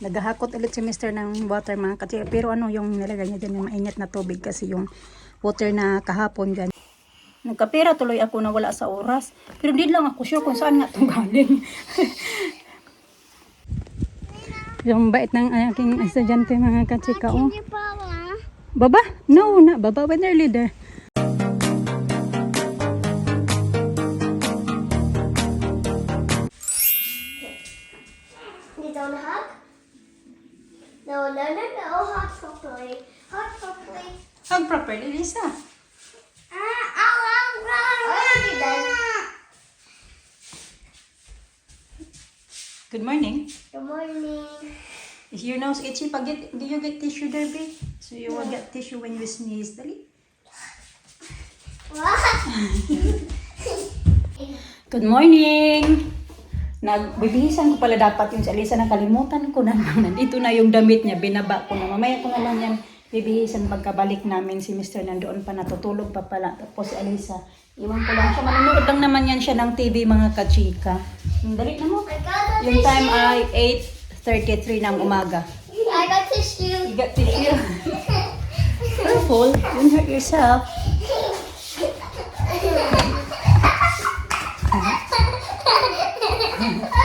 Naghahakot ulit si Mr. ng water mga kasi pero ano yung nilagay niya dyan yung mainit na tubig kasi yung water na kahapon dyan. Nagkapera tuloy ako na wala sa oras. Pero di lang ako sure kung saan nga itong galing. yung bait ng aking estudyante mga kachika. Oh. Baba? No, na baba when they're leader. Hug properly, Lisa. Ah, ow. Good morning. Good morning. Is your nose itchy? Pag get, do you get tissue, Derby? So you will get tissue when you sneeze. Dali. Good morning! Nagbibihisan ko pala dapat yung sa Alisa. Nakalimutan ko na. Nandito na yung damit niya. Binaba ko na. Mamaya ko na lang yan bibihisan pagkabalik namin si Mr. nandoon pa natutulog pa pala. Tapos si Alisa, iwan ko lang siya. Manonood lang naman yan siya ng TV mga kachika. Dali na mo. Yung time ay 8.33 ng umaga. I got tissue. You got tissue. Careful. Don't hurt yourself.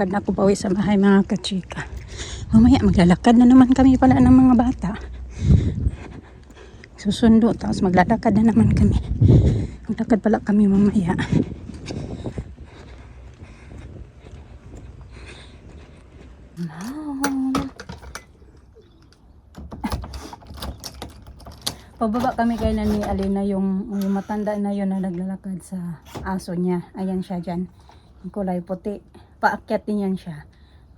Nalakad na ako pauwi sa bahay mga kachika. Mamaya maglalakad na naman kami pala ng mga bata. Susundo tapos maglalakad na naman kami. Maglakad pala kami mamaya. Pababa kami kay na ni Alina yung, yung matanda na yun na naglalakad sa aso niya. Ayan siya dyan. Kulay puti. Paakyat din yan siya.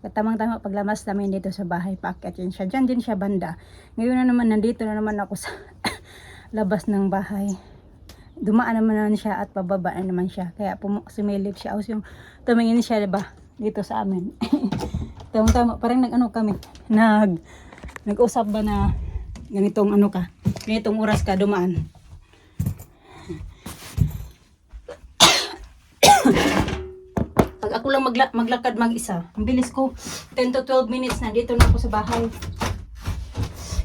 Tamang-tama paglamas namin dito sa bahay, paakyat din siya. Dyan din siya banda. Ngayon na naman, nandito na naman ako sa labas ng bahay. Dumaan naman naman siya at pababa na naman siya. Kaya sumilip siya. Tapos yung tumingin siya, diba? Dito sa amin. Tamang-tama, parang nag-ano kami. Nag, nag-usap ba na ganitong ano ka, ganitong oras ka dumaan. Pag ako lang magla- maglakad mag-isa, ang bilis ko, 10 to 12 minutes na dito na ako sa bahay.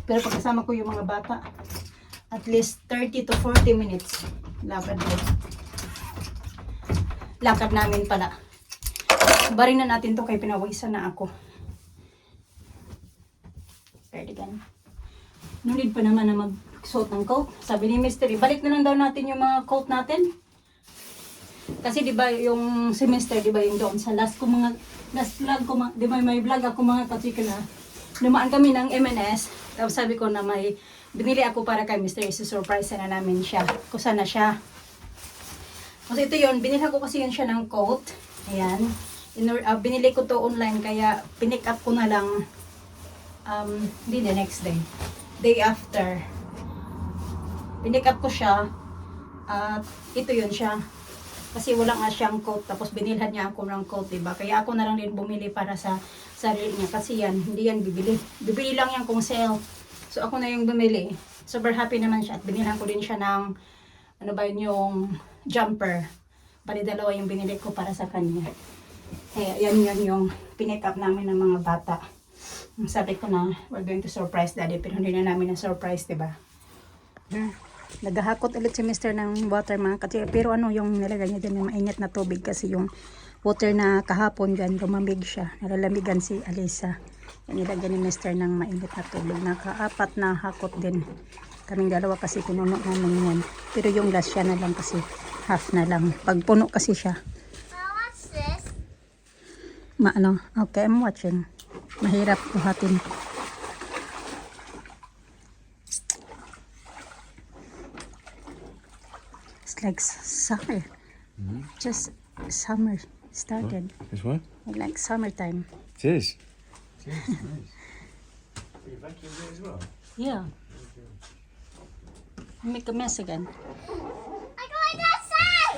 Pero pag kasama ko yung mga bata, at least 30 to 40 minutes lakad ko. Lakad namin pala. Barin na natin to kay pinawisan na ako. Cardigan. No need pa naman na magsuot ng coat. Sabi ni Mr. Balik na lang daw natin yung mga coat natin. Kasi 'di ba yung semester 'di ba yung doon sa last ko mga last vlog ko 'di ba may vlog ako mga kachika na dumaan kami ng MNS. Tapos sabi ko na may binili ako para kay Mr. Isi-surprise na namin siya. Kusa na siya. Kasi ito yun, binili ko kasi yun siya ng coat. Ayan. Inor, ah, binili ko to online kaya pinick up ko na lang um, hindi the next day. Day after. Pinick up ko siya at ito yun siya. Kasi wala nga siyang coat tapos binilhan niya ako ng coat, diba? Kaya ako na lang din bumili para sa sarili niya kasi yan, hindi yan bibili. Bibili lang yan kung sale. So ako na yung bumili. Super happy naman siya at binilhan ko din siya ng ano ba yun yung jumper. Bali dalawa yung binili ko para sa kanya. Kaya yan yan yung pinick up namin ng mga bata. Sabi ko na, we're going to surprise daddy, pero hindi na namin na-surprise, di ba? Naghahakot ulit si Mr. ng water mga kasi pero ano yung nilagay niya dyan yung mainit na tubig kasi yung water na kahapon dyan lumamig siya nalalamigan si Alisa yung nilagyan ni Mr. ng mainit na tubig nakaapat na hakot din Kaming dalawa kasi pinuno namin yan. Pero yung last siya na lang kasi half na lang. Pag puno kasi siya. Maano? Okay, I'm watching. Mahirap buhatin. It's like summer. Just summer started. This what? Like summertime. It is. It is, nice. You vacuum it as well? Yeah. Make a mess again. I got that side!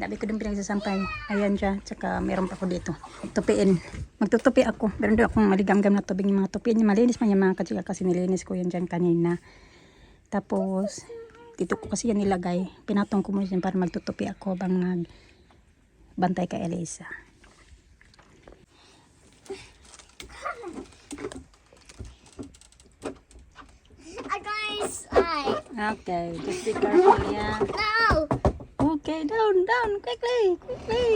Dabi ko din pinagsasampay. Ayan siya. Tsaka meron pa ako dito. Tupiin. Magtutupi ako. Meron doon akong maligamgam na tubig yung mga tupiin. Malinis man yung mga katsika kasi nilinis ko yan dyan kanina. Tapos, dito ko kasi yan nilagay. Pinatong ko muna para magtutupi ako bang nag bantay kay Elisa. Okay, just be careful, yeah. No! Okay, down, down, quickly, quickly.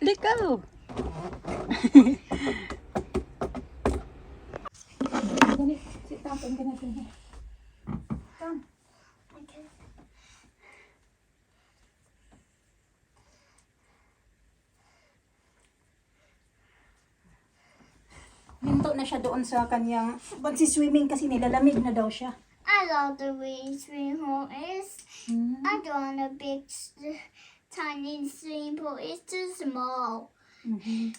Let go. Sit down, pag ganito. Down. Hinto na siya doon sa kanyang pagsiswimming kasi nilalamig na daw siya. I love the way swimming pool is. Hmm. I don't want a big, tiny swimming pool. It's too small. Mhm.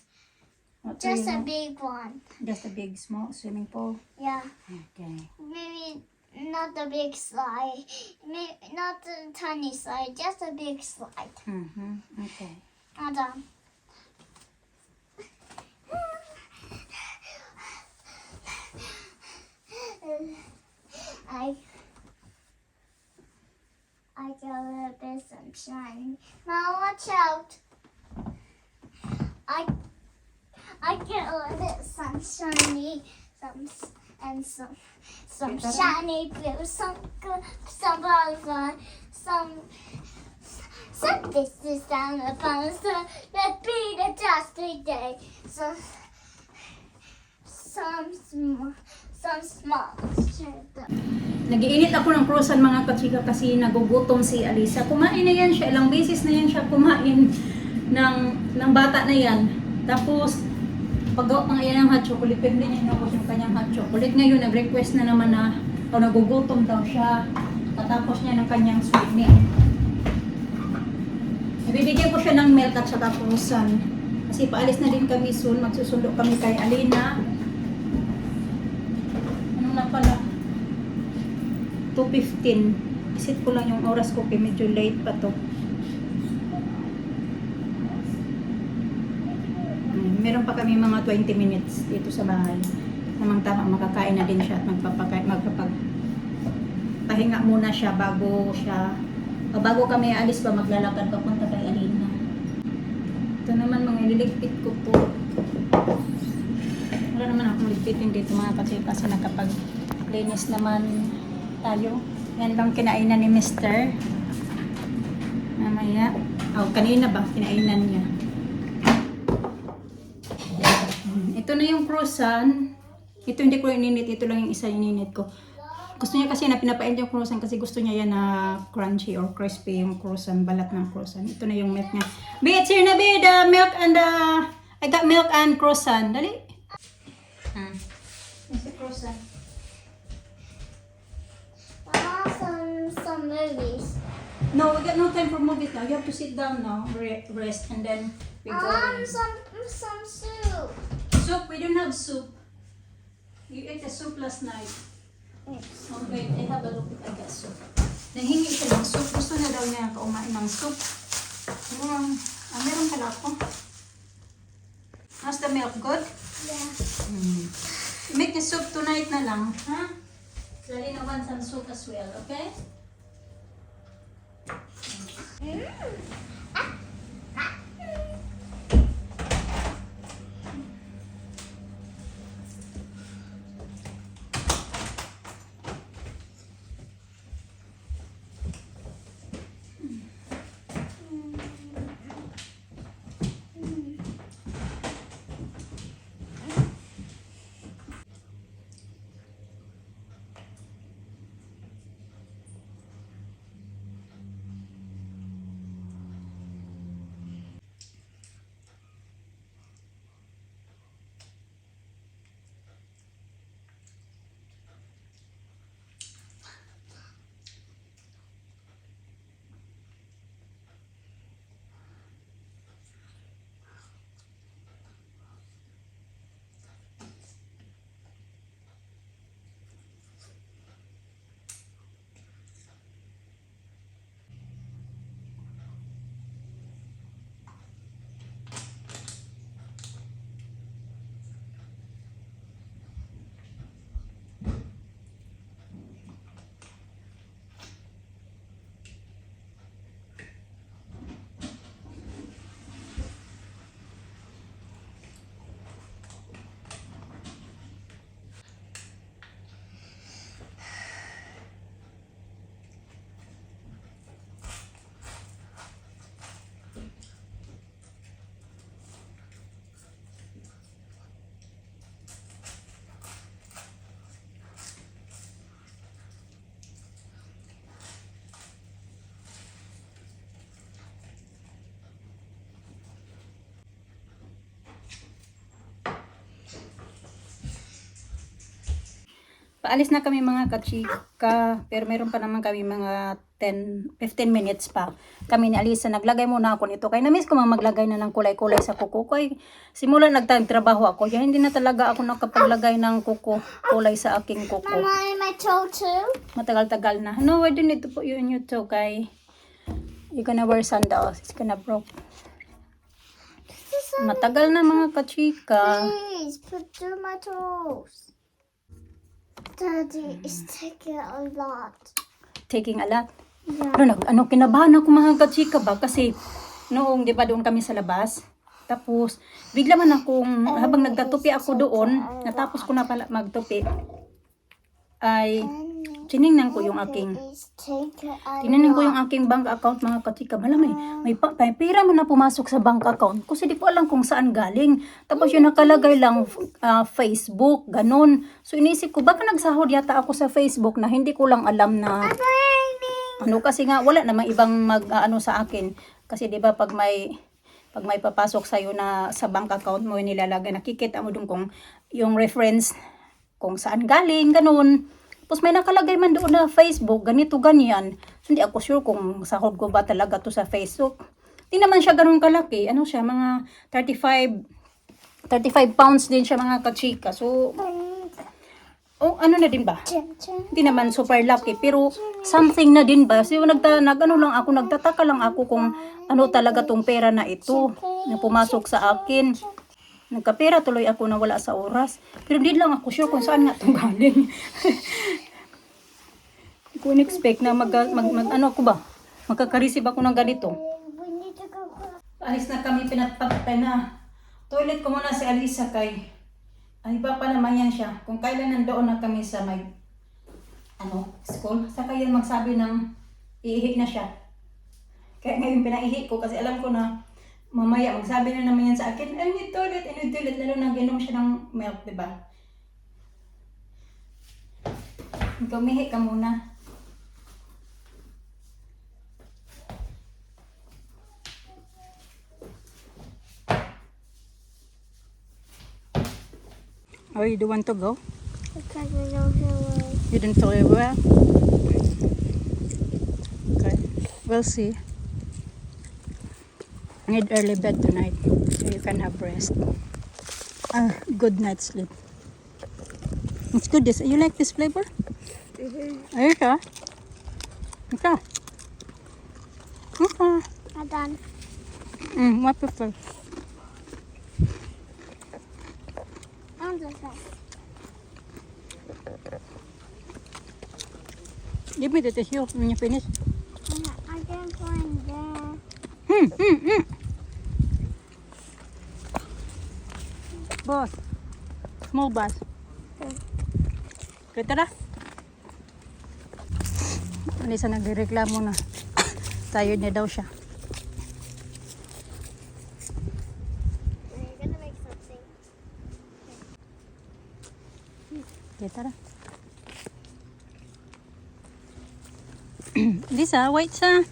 Just a big one. Just a big small swimming pool. Yeah. Okay. Maybe not the big slide. Maybe not the tiny slide. Just a big slide. Mhm. Okay. Adam. I I got a little bit sunshine. Now watch out. I I get a little bit sunshiny, some and some some shiny blue, some good, some butterfly, some some this is down the bottom, so let's be the dusty day. Some some small, some small. Nagiinit ako ng croissant mga katsika kasi nagugutom si Alisa. Kumain na yan siya, ilang beses na yan siya kumain ng, ng bata na yan. Tapos, paggawa ng iyan ng hot chocolate, hindi niya inubos yung kanyang hot chocolate. Ngayon, nag-request na naman na o nagugutom daw siya. Katapos niya ng kanyang swimming. Ibibigyan ko siya ng milk at saka croissant. Kasi paalis na din kami soon. Magsusundo kami kay Alina. Na pala? 2.15. Isit ko lang yung oras ko kaya medyo late pa to. Meron pa kami mga 20 minutes dito sa bahay. Namang tama, makakain na din siya at magpapakain, magpapag pahinga muna siya bago siya o bago kami alis pa maglalakad papunta kay Alina. Ito naman mga ililigpit ko to. Wala naman akong ligpitin dito mga kasi kasi nakapaglinis naman tayo. Yan lang kinainan ni Mr. Mamaya. Oh, kanina ba? Kinainan niya. Mm, Ito na yung croissant. Ito hindi ko ininit. Ito lang yung isa ininit ko. Gusto niya kasi na pinapain yung croissant kasi gusto niya yan na crunchy or crispy yung croissant, balat ng croissant. Ito na yung milk niya. Be, it's here na be, the milk and the... I got milk and croissant. Dali. Hmm. It's a croissant. Ah, some some movies. No, we got no time for movies now. You have to sit down now, re- rest, and then we go. In. some some soup. Soup, we don't have soup. You ate the soup last night. Oh, wait, I have a look I got soup. Nahingi siya ng soup. Gusto na daw niya kaumain ng soup. Um, ah, meron pala ako. How's the milk? Good? Yeah. Make the soup tonight na lang, ha? Dali na want some soup as well, okay? Paalis na kami mga kachika, pero meron pa naman kami mga 10, 15 minutes pa. Kami ni Alisa, naglagay muna ako nito. Kaya na-miss ko mga maglagay na ng kulay-kulay sa kuko ko. Simula nagtatrabaho ako, kaya hindi na talaga ako nakapaglagay ng kuko, kulay sa aking kuko. Mama, my toe too. Matagal-tagal na. No, I don't need to put you in your toe, kay you're gonna wear sandals. It's gonna broke. Matagal na mga kachika. Please put through my toes. Daddy is taking a lot. Taking a lot. Yeah. Ano, nag, ano, kinabahan ako mga kachika ba? Kasi, noong, di ba, doon kami sa labas. Tapos, bigla man akong, habang nagtatupi ako doon, natapos ko na pala magtupi, ay, tiningnan ko yung aking, tiningnan ko yung aking bank account mga kachika. Malamay, may, pa, may pera man na pumasok sa bank account. Kasi di ko alam kung saan galing. Tapos yung nakalagay lang, ah, Facebook, ganun. So, inisip ko, baka nagsahod yata ako sa Facebook na hindi ko lang alam na, ano kasi nga wala namang ibang mag ano sa akin kasi 'di ba pag may pag may papasok sa na sa bank account mo nilalagay nakikita mo dun kung yung reference kung saan galing ganun tapos may nakalagay man doon na Facebook ganito ganyan. Hindi ako sure kung sahod ko ba talaga to sa Facebook. Di naman siya ganun kalaki. Ano siya mga 35 35 pounds din siya mga kachika. So oh ano na din ba? Hindi naman super lucky pero something na din ba? So nagta nag ano lang ako nagtataka lang ako kung ano talaga tong pera na ito na pumasok sa akin nagkapera tuloy ako na wala sa oras pero hindi lang ako sure kung saan nga itong galing hindi ko expect na mag, mag, mag ano ako ba magkakareceive ako ng ganito. Alis na kami, pinatpatay na. Toilet ko muna si Alisa kay... Ay, iba pa naman yan siya. Kung kailan nandoon na kami sa may... Ano, school. Saka yan magsabi ng... Iihi na siya. Kaya ngayon pinaihi ko kasi alam ko na mamaya magsabi na naman yan sa akin, I need toilet, I need toilet. Lalo nag inom siya ng milk, di ba? Ikaw, mihi ka muna. Oh, you do want to go? Because we don't have You didn't feel well? Okay, we'll see. Need early bed tonight so you can have rest. Ah, good night sleep. It's good. This you like this flavor? You sure? Okay. Okay. I'm done. Mm, what prefer? I'm. Give me the tissue when you finish. I can't find there. Hmm, hmm, hmm. Boss. Small bus. Okay, tara. Alisa nagreklamo na. Tired na daw siya. Okay, tara. Lisa, wait sa.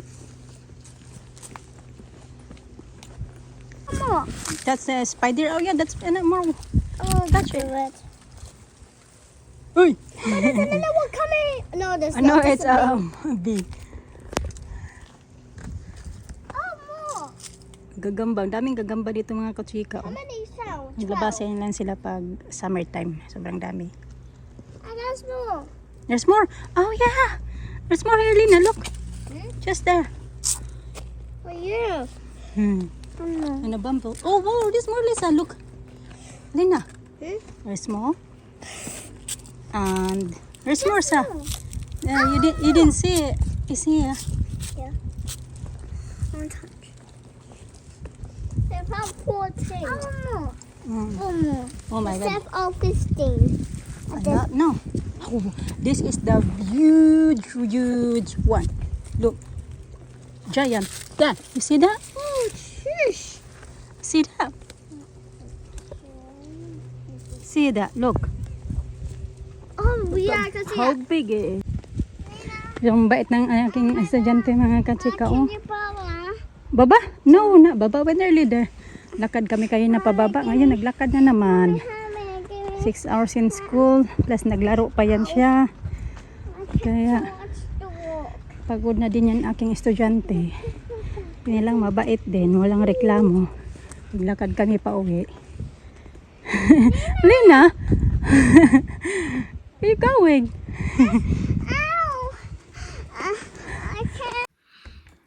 That's a spider. Oh yeah, that's ano more. Oh, do it. it. Uy! Oh, there's another one coming. No, there's Ano, not. it's There's a um, bee. Oh, more. Gagamba. Daming gagamba dito mga katsika. How Oh. many sounds? Naglabasan lang sila pag summertime. Sobrang dami. And there's more. There's more. Oh yeah. There's more here, Lina. Look. Hmm? Just there. For you. Hmm. Oh, no. And a bumble. Oh, wow. There's more, Lisa. Look. Lina. Hmm? There's more. And there's more, sa. Oh, Yeah, you, did, you didn't see it. It's here. Yeah. One touch. They found 14. Oh, more. Mm. One more. Oh my God. Except all 15. Uh, no. Oh, this is the huge, huge one. Look. Giant. That. You see that? Shush. See that? See that? Look. Oh, yeah, I can see How big it is. Yung bait ng aking estudyante mga kachika. Oh. Baba? No, na. Baba when early there. Lakad kami kayo na pababa. Ngayon naglakad na naman. Mommy, give me 6 hours in school, plus naglaro pa yan siya. Kaya pagod na din yan aking estudyante. Pinilang mabait din, walang reklamo. Naglakad kami pa uwi. Lina! Ikaw eh.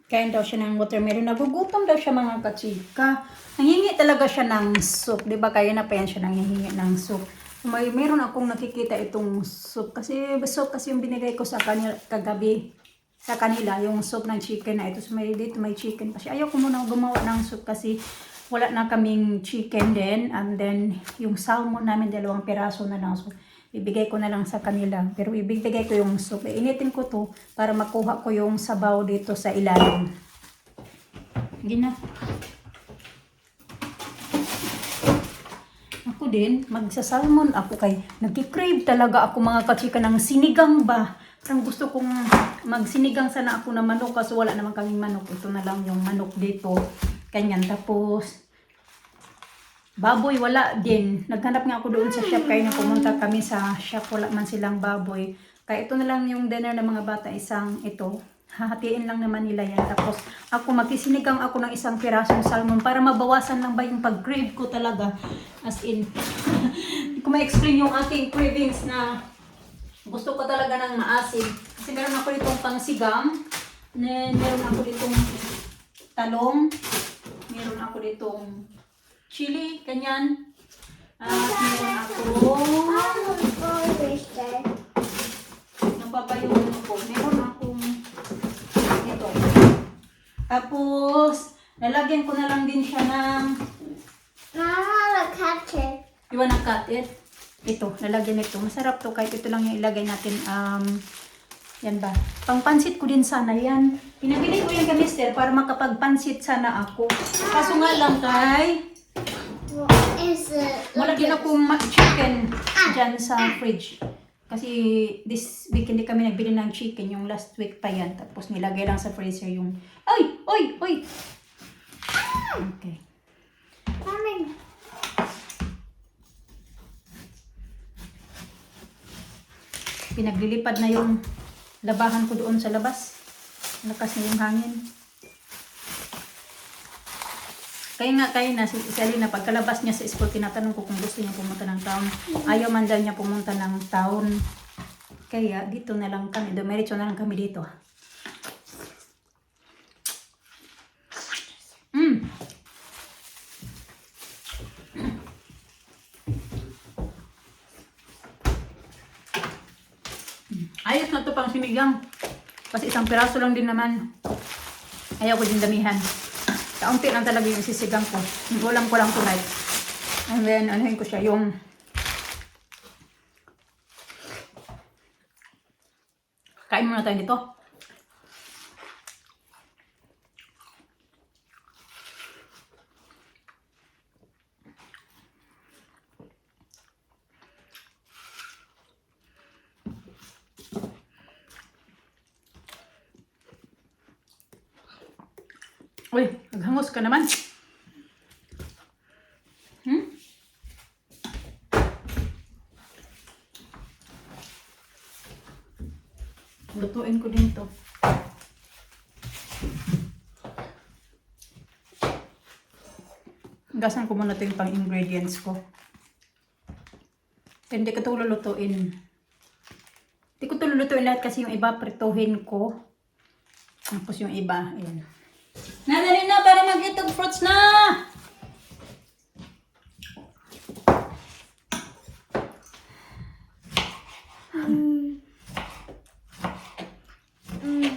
Kain daw siya ng watermelon. Nagugutom daw siya mga kachika. Nangingi talaga siya ng soup. Di ba kaya na pa yan siya nangihingi ng soup. May, meron akong nakikita itong soup. Kasi soup kasi yung binigay ko sa kanila kagabi. Sa kanila, yung soup ng chicken na ito. So may, dito may chicken pa siya. Ayaw ko muna gumawa ng soup kasi wala na kaming chicken din. And then, yung salmon namin, dalawang peraso na lang. So, ibigay ko na lang sa kanila. Pero ibigay ko yung soup. Initin ko to para makuha ko yung sabaw dito sa ilalim. Gina. Ako din, magsasalmon ako kay nagki-crave talaga ako mga kachika ng sinigang ba. Parang gusto kong magsinigang sana ako na manok kasi wala naman kaming manok. Ito na lang yung manok dito. Kanyan. Tapos, baboy wala din. Naghanap nga ako doon sa shop kaya nung pumunta kami sa shop wala man silang baboy. Kaya ito na lang yung dinner ng mga bata isang ito. Hahatiin lang naman nila yan. Tapos ako magkisinigang ako ng isang pirasong salmon para mabawasan lang ba yung pag-crave ko talaga. As in, ko ma-explain yung aking cravings na gusto ko talaga ng maasim. Kasi meron ako ditong pangsigang. Then, meron ako ditong talong. Meron ako ditong chili, kanyan. At meron ako, napapayo ko, meron akong ito. Tapos, lalagyan ko na lang din siya ng, Mama, look at it. you wanna cut it? Ito, lalagyan ito. Masarap to kahit ito lang yung ilagay natin. Um, yan ba? Pangpansit ko din sana yan. Pinabili ko yan kay mister para makapagpansit sana ako. Kaso nga lang kay, What is it? Wala din akong ma- chicken dyan sa fridge. Kasi this week hindi kami nagbili ng chicken. Yung last week pa yan. Tapos nilagay lang sa freezer yung... Ay! Oy! Oy! Okay. Mommy. Pinaglilipad na yung labahan ko doon sa labas. Lakas na yung hangin. Kaya nga kaya na si Sally na pagkalabas niya sa school, tinatanong ko kung gusto niya pumunta ng town. Ayaw man daw niya pumunta ng town. Kaya dito na lang kami, dumiretso na lang kami dito. Mm. Ayos pang sinigang. Kasi isang piraso lang din naman. Ayaw ko din damihan. Kaunti lang talaga yung sisigang ko. Ulam ko lang tonight. And then, anuhin ko siya yung Kain muna tayo dito. Uy, naghangos ka naman. Hmm? Lutuin ko din to. Gasan ko muna ito yung pang ingredients ko. Hindi ko ito lulutuin. Hindi ko ito lulutuin lahat kasi yung iba prituhin ko. Tapos yung iba, ayan. Na para mag-itog fruits na!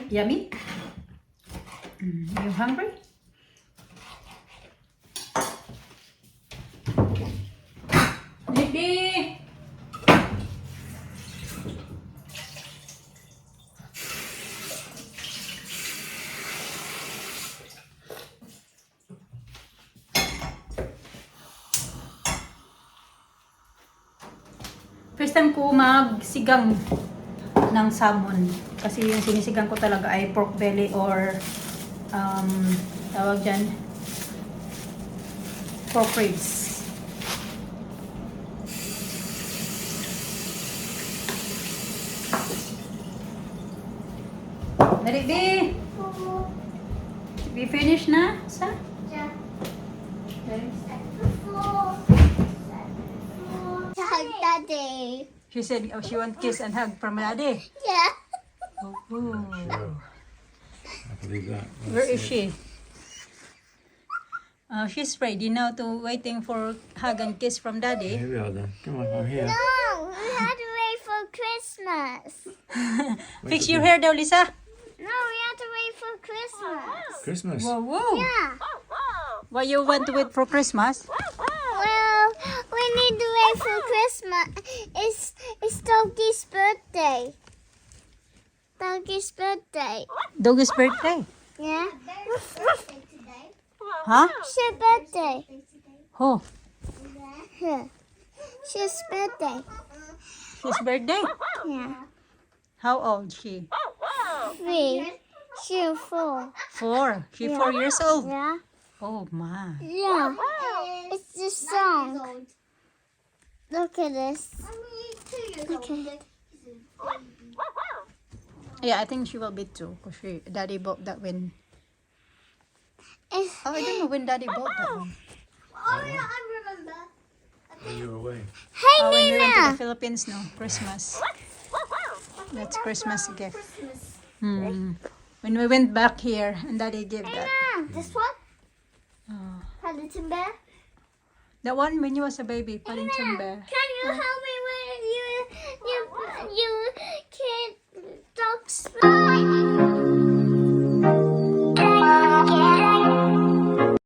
Yummy? Mm, you hungry? First time ko magsigang ng salmon. Kasi yung sinisigang ko talaga ay pork belly or um, tawag dyan, pork ribs. Dali, B! We finish na, sa? Hug daddy. She said oh, she want kiss and hug from daddy. Yeah. Oh. I believe that. Where is she? Uh, she's ready now to waiting for hug and kiss from daddy. Here we are then. Come on, I'm here. No, we had to wait for Christmas. Fix your hair daw, Lisa. No, we had to wait for Christmas. Christmas. Whoa, whoa. Yeah. Why you want to wait for Christmas? We need to wait for Christmas. It's it's Donkey's birthday. Donkey's birthday. Doggy's birthday. Yeah. Huh? It's your birthday. Oh, Here. She's birthday. his birthday. Yeah. How old she? Three. She's four. Four. She four years old. Yeah. Oh my. Yeah. It's the song. Look at this. Okay. Yeah, I think she will be too. Cause she, daddy bought that when. It's, Oh, I don't know when daddy bought that one. oh yeah, I remember. When you were away. Hey Oh, when we went to the Nina. Philippines, no, Christmas. That's Christmas gift. Hmm. When we went back here, and daddy gave that. Nina. This one. Oh. Paddington Bear. That one when you was a baby, Paddington Bear. Can you help me when you you you can't dogs?